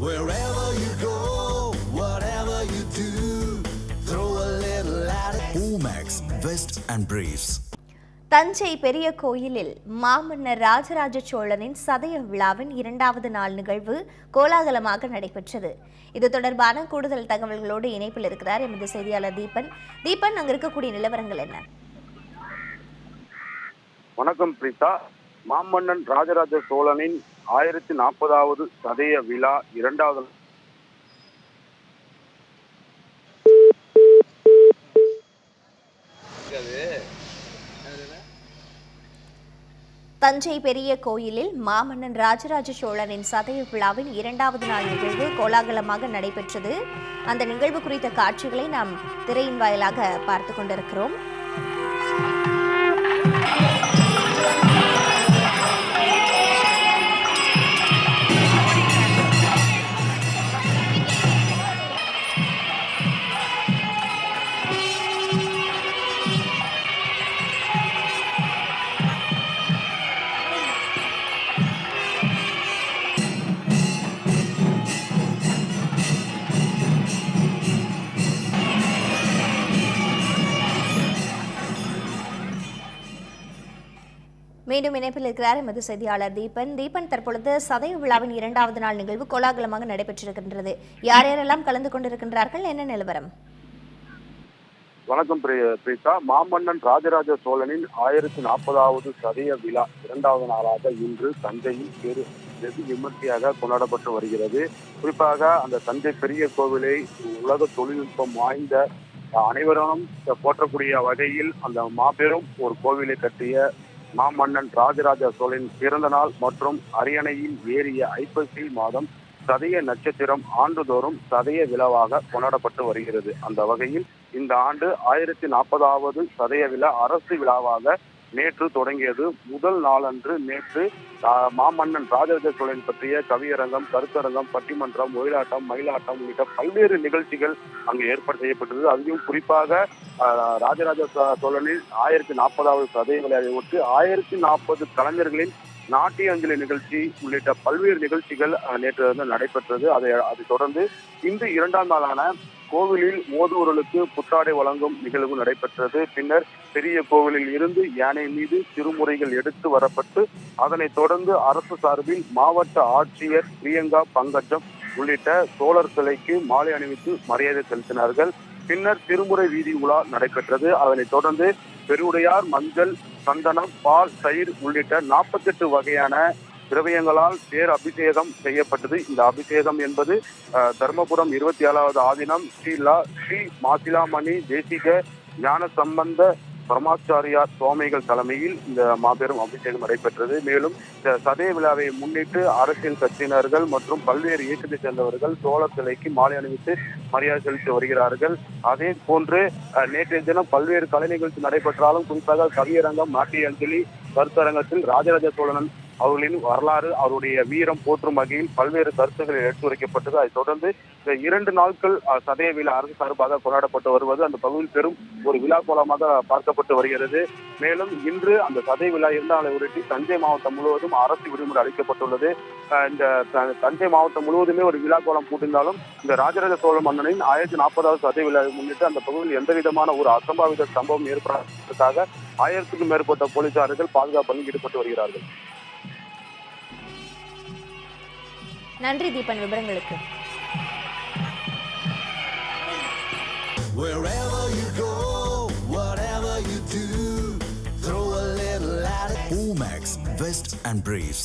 Wherever you go, whatever you do, throw a little attitude. Omax, Vest and Briefs. Thanjai பெரிய கோயிலில் மாமன்னர் ராஜராஜ சோழனின் சதய விழாவின் இரண்டாவது நாள் நிகழ்வு கோலாகலமாக நடைபெற்றது இது தொடர்பான கூடுதல் தகவல்களோடு இணைப்பில் இருக்கிறார் எமது செய்தியாளர் தீபன் தீபன் அங்க இருக்கக்கூடிய நிலவரங்கள் என்ன வணக்கம் பிரீதா மாமன்னன் ராஜராஜ சோழனின் ஆயிரத்தி நாற்பதாவது சதய விழா இரண்டாவது தஞ்சை பெரிய கோயிலில் மாமன்னன் ராஜராஜ சோழனின் சதய விழாவின் இரண்டாவது நாள் நிகழ்வு கோலாகலமாக நடைபெற்றது. அந்த நிகழ்வு குறித்த காட்சிகளை நாம் திரையின் வாயிலாக பார்த்து கொண்டிருக்கிறோம். மீண்டும் இணைப்பில் இருக்கிறார் எமது செய்தியாளர் தீபன். தீபன் தற்பொழுது சதய விழாவின் இரண்டாவது நாள் நிகழ்வு கோலாகலமாக நடைபெற்றிருக்கின்றது. யார் யாரெல்லாம் கலந்து கொண்டிருக்கின்றார்கள்? என்ன நிலவரம்? வணக்கம் பிரீதா மாமன்னன் ராஜராஜ சோழனின் ஆயிரத்தி நாற்பதாவது சதய விழா இரண்டாவது நாளாக இன்று தஞ்சையில் பெரு வெகு விமர்சையாக கொண்டாடப்பட்டு வருகிறது. குறிப்பாக அந்த தஞ்சை பெரிய கோவிலை உலக தொழில்நுட்பம் வாய்ந்த அனைவரும் போற்றக்கூடிய வகையில் அந்த மாபெரும் ஒரு கோவிலை கட்டிய மாமன்னன் ராஜராஜ சோழன் பிறந்த நாள் மற்றும் அரியணையில் ஏறிய ஐப்பசி மாதம் சதய நட்சத்திரம் ஆண்டுதோறும் சதய விழாவாக கொண்டாடப்பட்டு வருகிறது. அந்த வகையில் இந்த ஆண்டு ஆயிரத்தி நாற்பதாவது சதய விழா அரசு விழாவாக நேற்று தொடங்கியது. முதல் நாளன்று நேற்று மாமன்னன் ராஜராஜ சோழன் பற்றிய கவியரங்கம் கருத்தரங்கம் பட்டிமன்றம் ஒயிலாட்டம் மயிலாட்டம் உள்ளிட்ட பல்வேறு நிகழ்ச்சிகள் அங்கு ஏற்பாடு செய்யப்பட்டது. அதிலும் குறிப்பாக ராஜராஜ சோ- சோழனின் ஆயிரத்தி நாற்பதாவது சதய விழாவை ஆயிரத்தி நாற்பது கலைஞர்களின் நாட்டிய அஞ்சலி நிகழ்ச்சி உள்ளிட்ட பல்வேறு நிகழ்ச்சிகள் நேற்று வந்து நடைபெற்றது. அதை அதை தொடர்ந்து இன்று இரண்டாம் நாளான கோவிலில் ஓதுவர்களுக்கு புத்தாடை வழங்கும் நிகழ்வு நடைபெற்றது. பின்னர் பெரிய கோவிலில் இருந்து யானை மீது திருமுறைகள் எடுத்து வரப்பட்டு அதனைத் தொடர்ந்து அரசு சார்பில் மாவட்ட ஆட்சியர் பிரியங்கா பங்கஜம் உள்ளிட்ட சோழர் சிலைக்கு மாலை அணிவித்து மரியாதை செலுத்தினார்கள். பின்னர் திருமுறை வீதி உலா நடைபெற்றது. அதனைத் தொடர்ந்து பெருவுடையார் மஞ்சள் சந்தனம் பால் தயிர் உள்ளிட்ட நாற்பத்தெட்டு வகையான திரவியங்களால் தேர் அபிஷேகம் செய்யப்பட்டது. இந்த அபிஷேகம் என்பது தர்மபுரம் இருபத்தி ஏழாவது ஆதினம் ஸ்ரீலா ஸ்ரீ மாசிலாமணி தேசிக ஞான சம்பந்த பரமாச்சாரியார் சுவாமிகள் தலைமையில் இந்த மாபெரும் அபிஷேகம் நடைபெற்றது. மேலும் இந்த சதய விழாவை முன்னிட்டு அரசியல் கட்சியினர்கள் மற்றும் பல்வேறு இயக்கத்தை சேர்ந்தவர்கள் சோழர் சிலைக்கு மாலை அணிவித்து மரியாதை செலுத்தி வருகிறார்கள். அதே போன்று நேற்றைய தினம் பல்வேறு கலை நிகழ்ச்சி நடைபெற்றாலும் குறிப்பாக கவியரங்கம் நாட்டிய அஞ்சலி கருத்தரங்கத்தில் ராஜராஜ சோழன் அவர்களின் வரலாறு அவருடைய வீரம் போற்றும் வகையில் பல்வேறு கருத்துக்கள் எடுத்துரைக்கப்பட்டது. அதைத் தொடர்ந்து இந்த இரண்டு நாட்கள் சதய விழா அரசு சார்பாக கொண்டாடப்பட்டு வருவது அந்த பகுதியில் பெரும் ஒரு விழா கோலமாக பார்க்கப்பட்டு வருகிறது. மேலும் இன்று அந்த சதய விழா இருந்தாலை ஒட்டி தஞ்சை மாவட்டம் முழுவதும் அரசு விடுமுறை அளிக்கப்பட்டுள்ளது. இந்த தஞ்சை மாவட்டம் முழுவதுமே ஒரு விழா கோலம் பூட்டிருந்தாலும் இந்த ராஜராஜ சோழ மன்னனின் ஆயிரத்தி நாற்பதாவது சதய விழாவை முன்னிட்டு அந்த பகுதியில் எந்த விதமான ஒரு அசம்பாவித சம்பவம் ஏற்படுவதற்காக ஆயிரத்துக்கும் மேற்பட்ட போலீசார்கள் பாதுகாப்பில் ஈடுபட்டு வருகிறார்கள். நன்றி தீபன் விவரங்களுக்கு Wherever you go, whatever you do, throw a little attitude. Omax, Vest and Briefs.